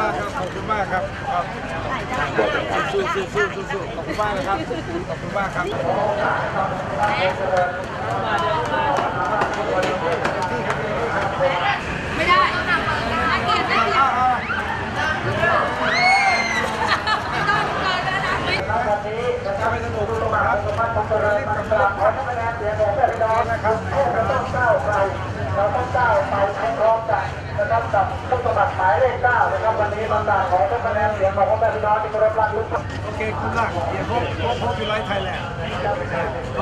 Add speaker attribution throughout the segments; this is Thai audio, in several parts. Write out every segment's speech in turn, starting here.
Speaker 1: มากครับขอบคุณมากครับ
Speaker 2: ครับสู้สู้สู้สู้ขอบคุณมา
Speaker 1: กเลยครับขอบคุณมากครับไม่ได้อเราต้องการเสีนงของนักแสองนะครับ กับผู้สมัครหมายเลขเก้านะครับวันนี้ต่างๆขอให้คะแนนเสียงของพ่อแม่พี่น้องที่เคารพรักทุกท่าน Okay, good luck. Yeah, hope, hope, hope you like Thailand.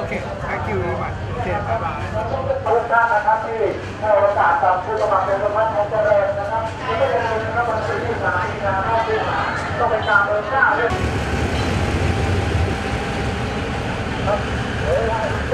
Speaker 1: Okay, thank you very much. Okay, bye bye.
Speaker 3: ทุกท่านนะครับที่ให้โอกาสกับผู้สมัครเป็นสมัครของเจริญนะครับที่ไม่ได้เลยนะครับวันที่สามมีนาคมที่ผ่านต้องเป็นการเดินหน้าเรื่องครับเวลาที่จะเดินนะครับ